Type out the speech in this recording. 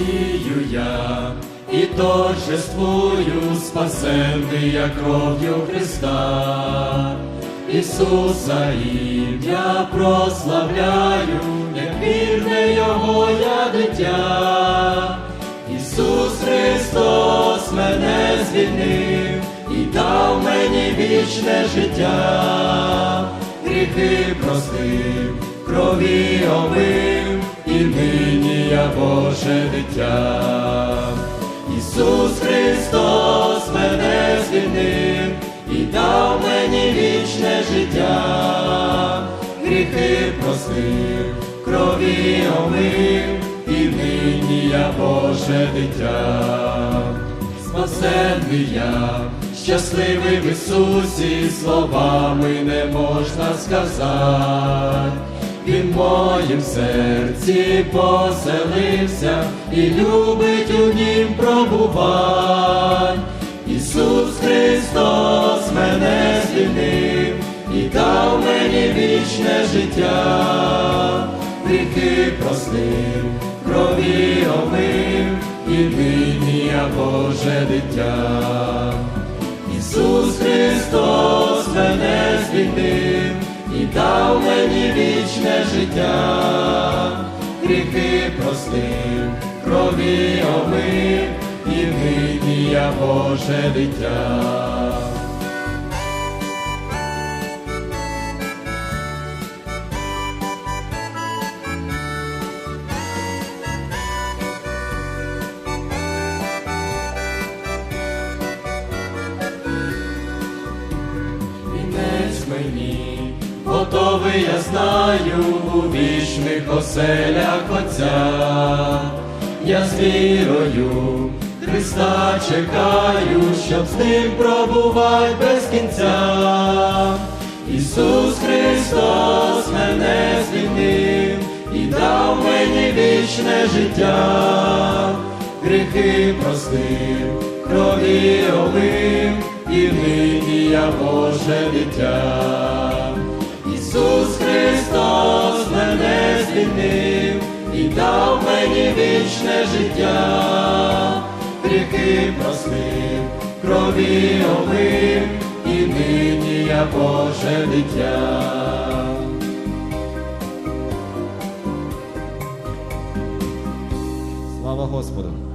радію я і торжествую, спасенний я кров'ю Христа. Ісуса ім'я прославляю, як вірне Його я дитя. Ісус Христос мене звільнив і дав мені вічне життя, гріхи простив, крові омив, я Боже дитя. Ісус Христос мене звільнив і дав мені вічне життя, гріхи простив, крові омив, і нині я Боже дитя. Спасенний я, щасливий в Ісусі, словами не можна сказати. Він моїм серці поселився і любить у нім пробувань. Ісус Христос мене звільнив і дав мені вічне життя, гріхи простив, крові омив, і нині я Боже дитя. Ісус Христос мене звільнив і дав мені вічне життя, гріхи простив, крові омив, і нині я Боже дитя. Мені, готовий я знаю у вічних оселях Отця. Я з вірою Христа чекаю, щоб з ним пробувати без кінця. Ісус Христос мене звільнив і дав мені вічне життя, гріхи простив, крові омив, і нині я Боже дитя. Мене і дав мені вічне життя, гріхи простив, крові омив, і нині я Боже дитя. Слава Господу!